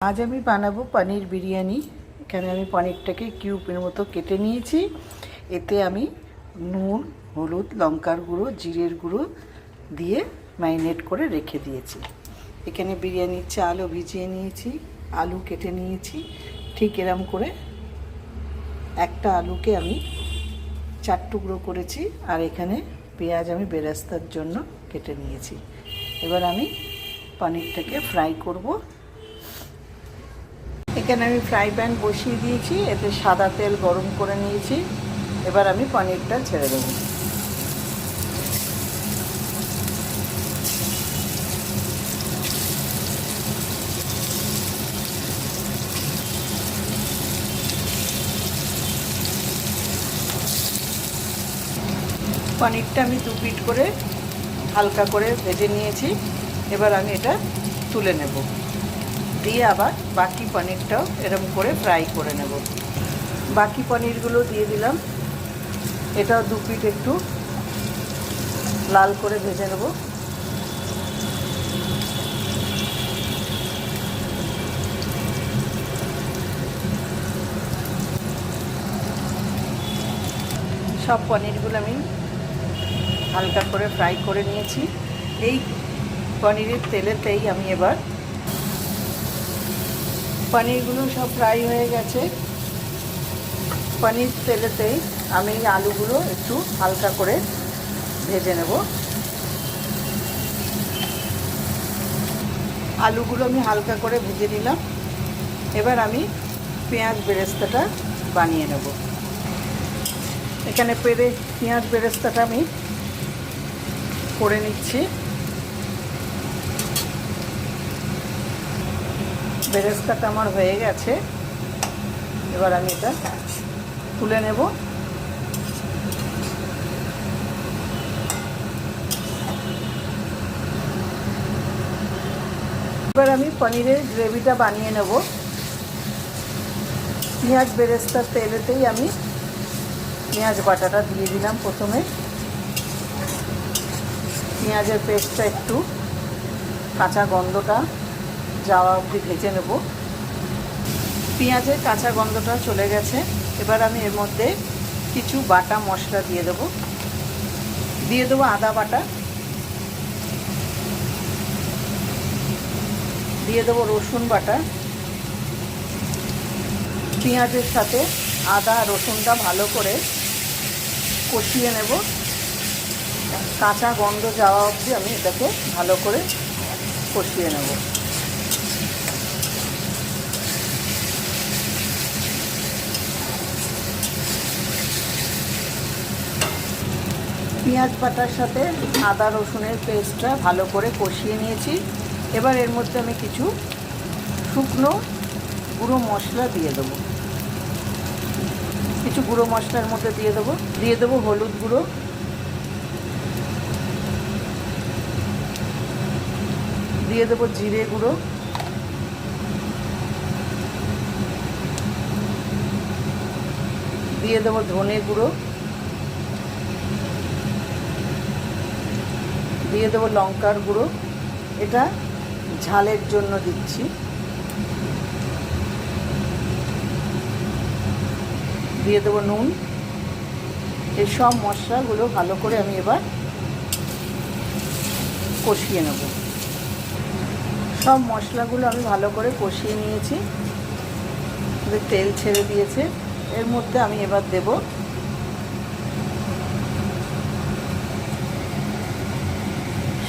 আজ আমি বানাবো পনির বিরিয়ানি। এখানে আমি পনিরটাকে কিউবের মতো কেটে নিয়েছি। এতে আমি নুন, হলুদ, লঙ্কার গুঁড়ো, জিরের গুঁড়ো দিয়ে ম্যারিনেট করে রেখে দিয়েছি। এখানে বিরিয়ানির চালও ভিজিয়ে নিয়েছি, আলু কেটে নিয়েছি। ঠিক এরম করে একটা আলুকে আমি চার টুকরো করেছি আর এখানে পেঁয়াজ আমি বেরাস্তার জন্য কেটে নিয়েছি। এবার আমি পনিরটাকে ফ্রাই করব। এখানে আমি ফ্রাই প্যান বসিয়ে দিয়েছি, এতে সাদা তেল গরম করে নিয়েছি। এবার আমি পনিরটা ছেড়ে দেবো। পনিরটা আমি দু পিট করে হালকা করে ভেজে নিয়েছি। এবার আমি এটা তুলে নেব। দিয়ে আবার বাকি পনিরটাও এরকম করে ফ্রাই করে নেব। বাকি পনিরগুলো দিয়ে দিলাম। এটাও দু পিট একটু লাল করে ভেজে নেব। সব পনিরগুলো আমি হালকা করে ফ্রাই করে নিয়েছি। এই পনিরের তেলেতেই আমি এবার পনিরগুলো সব ফ্রাই হয়ে গেছে। পনির তেলেতেই আমি আলুগুলো একটু হালকা করে ভেজে নেব। আলুগুলো আমি হালকা করে ভেজে নিলাম। এবার আমি পেঁয়াজ বেরেস্তাটা বানিয়ে নেব। এখানে পেরে পেঁয়াজ বেরেস্তাটা আমি করে নিচ্ছি। বেরেস্তাটা আমার হয়ে গেছে। এবার আমি এটা তুলে নেব। এবার আমি পনিরের গ্রেভিটা বানিয়ে নেব। পেঁয়াজ বেরেস্তার তেলেতেই আমি পেঁয়াজ বাটাটা দিয়ে দিলাম প্রথমে। পেঁয়াজের পেস্টটা একটু কাঁচা গন্ধটা যাওয়া অবধি ভেজে নেব। পেঁয়াজের কাঁচা গন্ধটা চলে গেছে। এবার আমি এর মধ্যে কিছু বাটা মশলা দিয়ে দেব। দিয়ে দেবো আদা বাটা। দিয়ে দেবো রসুন বাটা। পেঁয়াজের সাথে আদা রসুনটা ভালো করে কষিয়ে নেব। কাঁচা গন্ধ যাওয়া অবধি আমি এটাকে ভালো করে কষিয়ে নেব। পেঁয়াজ বাটার সাথে আদা রসুনের পেস্টটা ভালো করে কষিয়ে নিয়েছি। এবার এর মধ্যে আমি কিছু শুকনো গুঁড়ো মশলা দিয়ে দেবো। কিছু গুঁড়ো মশলার মধ্যে দিয়ে দেবো। দিয়ে দেবো হলুদ গুঁড়ো। দিয়ে দেবো জিরে গুঁড়ো। দিয়ে দেবো ধনে গুঁড়ো। দিয়ে দেবো লঙ্কার গুঁড়ো। এটা ঝালের জন্য দিচ্ছি। দিয়ে দেবো নুন। এই সব মশলাগুলো ভালো করে আমি এবার কষিয়ে নেব। সব মশলাগুলো আমি ভালো করে কষিয়ে নিয়েছি। তেল ছেড়ে দিয়েছে। এর মধ্যে আমি এবার দেব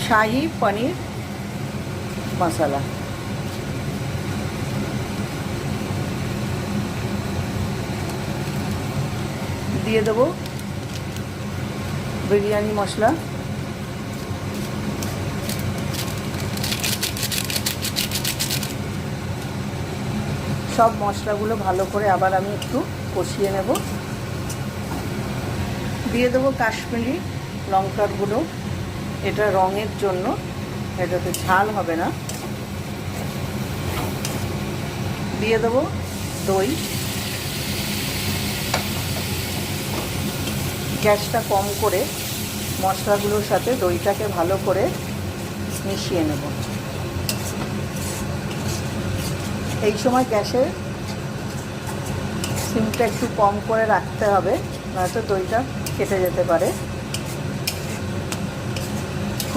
শাহি পনির মশলা। দিয়ে দেবো বিরিয়ানি মশলা। সব মশলাগুলো ভালো করে আবার আমি একটু কষিয়ে নেব। দিয়ে দেবো কাশ্মীরি লঙ্কার এটা রঙের জন্য, এটাতে ঝাল হবে না। দিয়ে দেবো দই। গ্যাসটা কম করে মশলাগুলোর সাথে দইটাকে ভালো করে মিশিয়ে নেব। এই সময় গ্যাসে সিমটা একটু কম করে রাখতে হবে, নয়তো দইটা কেটে যেতে পারে।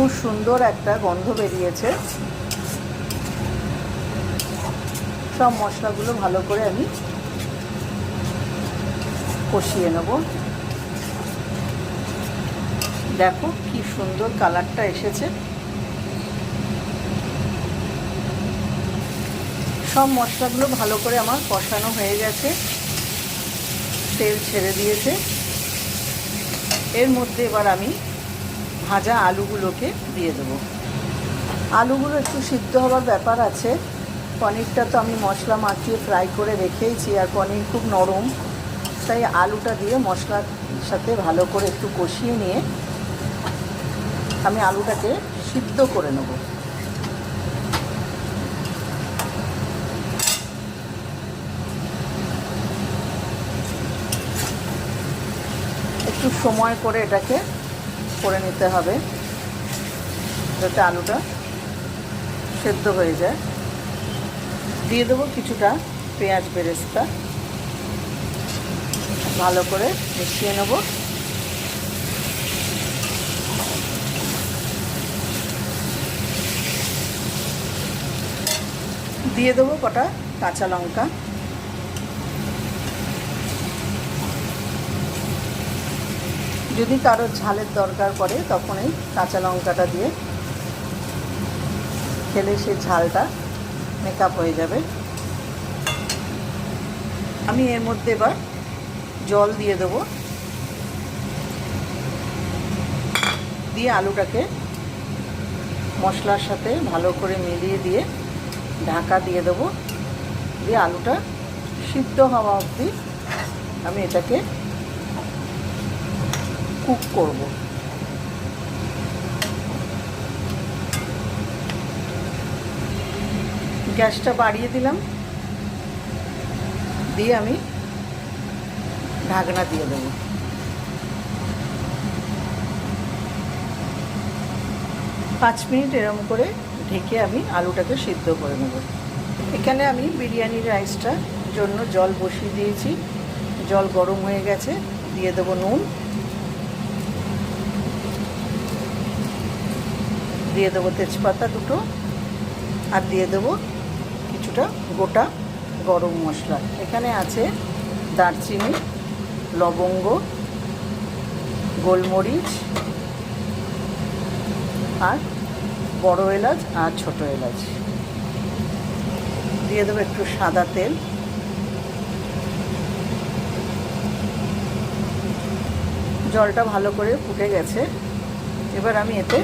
খুব সুন্দর একটা গন্ধ বেরিয়েছে। সব মশলাগুলো ভালো করে আমি কষিয়ে নেব। দেখো কি সুন্দর কালারটা এসেছে। সব মশলাগুলো ভালো করে আমার কষানো হয়ে গেছে। তেল ছেড়ে দিয়েছে। এর মধ্যে এবার আমি ভাজা আলুগুলোকে দিয়ে দেবো। আলুগুলো একটু সিদ্ধ হওয়ার ব্যাপার আছে। পনিরটা তো আমি মশলা মাখিয়ে ফ্রাই করে রেখেইছি আর পনির খুব নরম। তাই আলুটা দিয়ে মশলার সাথে ভালো করে একটু কষিয়ে নিয়ে আমি আলুটাকে সিদ্ধ করে নেব। একটু সময় করে এটাকে করে নিতে হবে যাতে আলুটা সেদ্ধ হয়ে যায়। দিয়ে দেবো কিছুটা পেঁয়াজ বেরেস্তা। ভালো করে মিশিয়ে নেব। দিয়ে দেবো কটা কাঁচা লঙ্কা। যদি কারও ঝালের দরকার পড়ে, তখন এই কাঁচা লঙ্কাটা দিয়ে খেলে সে ঝালটা মেকআপ হয়ে যাবে। আমি এর মধ্যে এবার জল দিয়ে দেবো। দিয়ে আলুটাকে মশলার সাথে ভালো করে মিলিয়ে দিয়ে ঢাকা দিয়ে দেবো। দিয়ে আলুটা সিদ্ধ হওয়া অবধি আমি এটাকে কুক করব। গ্যাসটা বাড়িয়ে দিলাম। দিয়ে আমি ঢাকনা দিয়ে দেবো। পাঁচ মিনিট এরম করে ঢেকে আমি আলুটাকে সিদ্ধ করে নেব। এখানে আমি বিরিয়ানি রাইসটার জন্য জল বসিয়ে দিয়েছি। জল গরম হয়ে গেছে। দিয়ে দেবো নুন। দিয়ে দেবো তেজপাতা দুটো আর দিয়ে দেবো কিছুটা গোটা গরম মশলা। এখানে আছে দারচিনি, লবঙ্গ, গোলমরিচ আর বড় এলাচ আর ছোট এলাচ। দিয়ে দেবো একটু সাদা তেল। জলটা ভালো করে ফুটে গেছে। এবার আমি এতে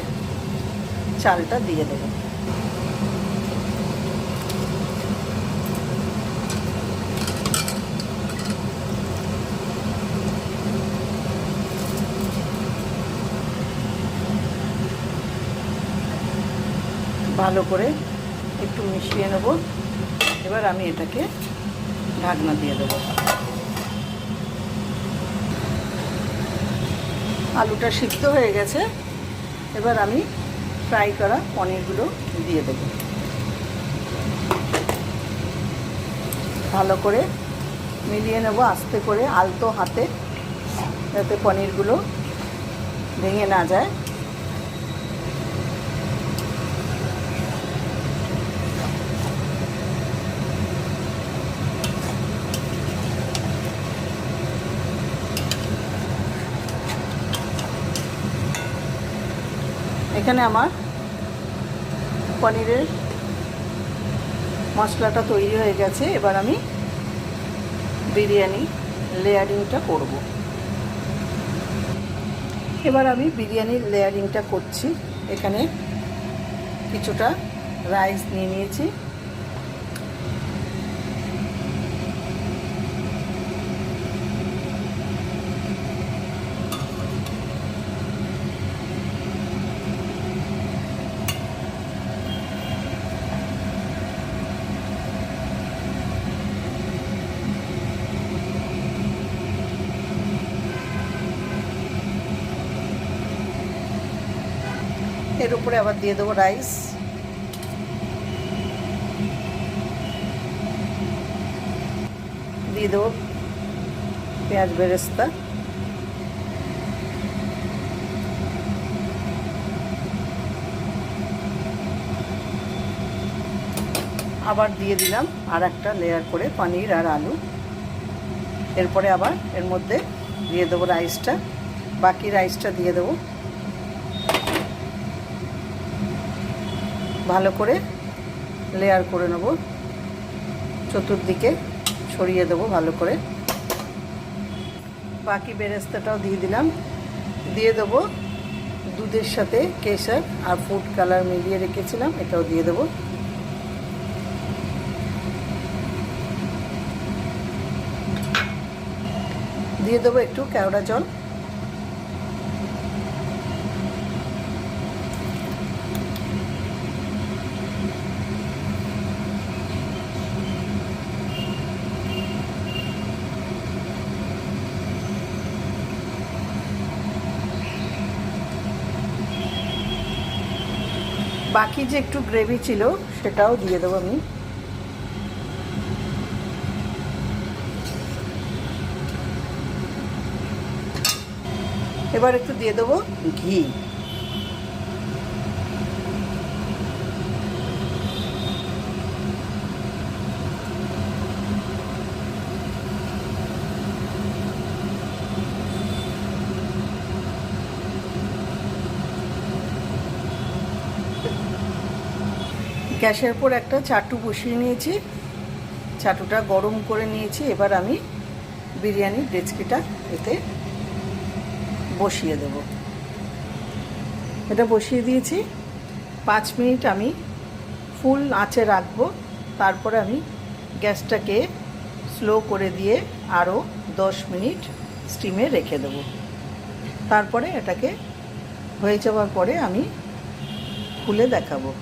চালটা দিয়ে দেবো। ভালো করে একটু মিশিয়ে নেব। এবার আমি এটাকে ঢাকনা দিয়ে দেবো। আলুটা সিদ্ধ হয়ে গেছে। এবার আমি ফ্রাই করা পনিরগুলো দিয়ে দেব। ভালো করে মিলিয়ে নেব আস্তে করে আলতো হাতে, যাতে পনিরগুলো ভেঙে না যায়। এখানে আমার পনিরের মশলাটা তৈরি হয়ে গেছে। এবার আমি বিরিয়ানি লেয়ারিংটা করব। এবার আমি বিরিয়ানির লেয়ারিংটা করছি। এখানে কিছুটা রাইস নিয়ে নিয়েছি। এর উপরে আবার দিয়ে দেবো রাইস দিয়ে দেবো পেঁয়াজ বেরেস্তা। আবার দিয়ে দিলাম আর একটা লেয়ার করে পনির আর আলু। এরপরে আবার এর মধ্যে দিয়ে দেবো রাইসটা বাকি রাইসটা দিয়ে দেবো ভালো করে লেয়ার করে নেব। চতুর্দিকে ছড়িয়ে দেবো ভালো করে। বাকি বেরেস্তাটাও দিয়ে দিলাম। দিয়ে দেবো দুধের সাথে কেশার আর ফুড কালার মিলিয়ে রেখেছিলাম, এটাও দিয়ে দেবো। দিয়ে দেবো একটু কেওড়া জল। বাকি যে একটু গ্রেভি ছিল সেটাও দিয়ে দেবো আমি। এবার একটু দিয়ে দেবো। ঘি। গ্যাসের উপর একটা চাটু বসিয়ে নিয়েছি। চাটুটা গরম করে নিয়েছি। এবার আমি বিরিয়ানির ডেচকিটা এতে বসিয়ে দেব। এটা বসিয়ে দিয়েছি। পাঁচ মিনিট আমি ফুল আঁচে রাখব। তারপরে আমি গ্যাসটাকে স্লো করে দিয়ে আরও দশ মিনিট স্টিমে রেখে দেবো। তারপরে এটাকে হয়ে যাওয়ার পরে আমি খুলে দেখাবো।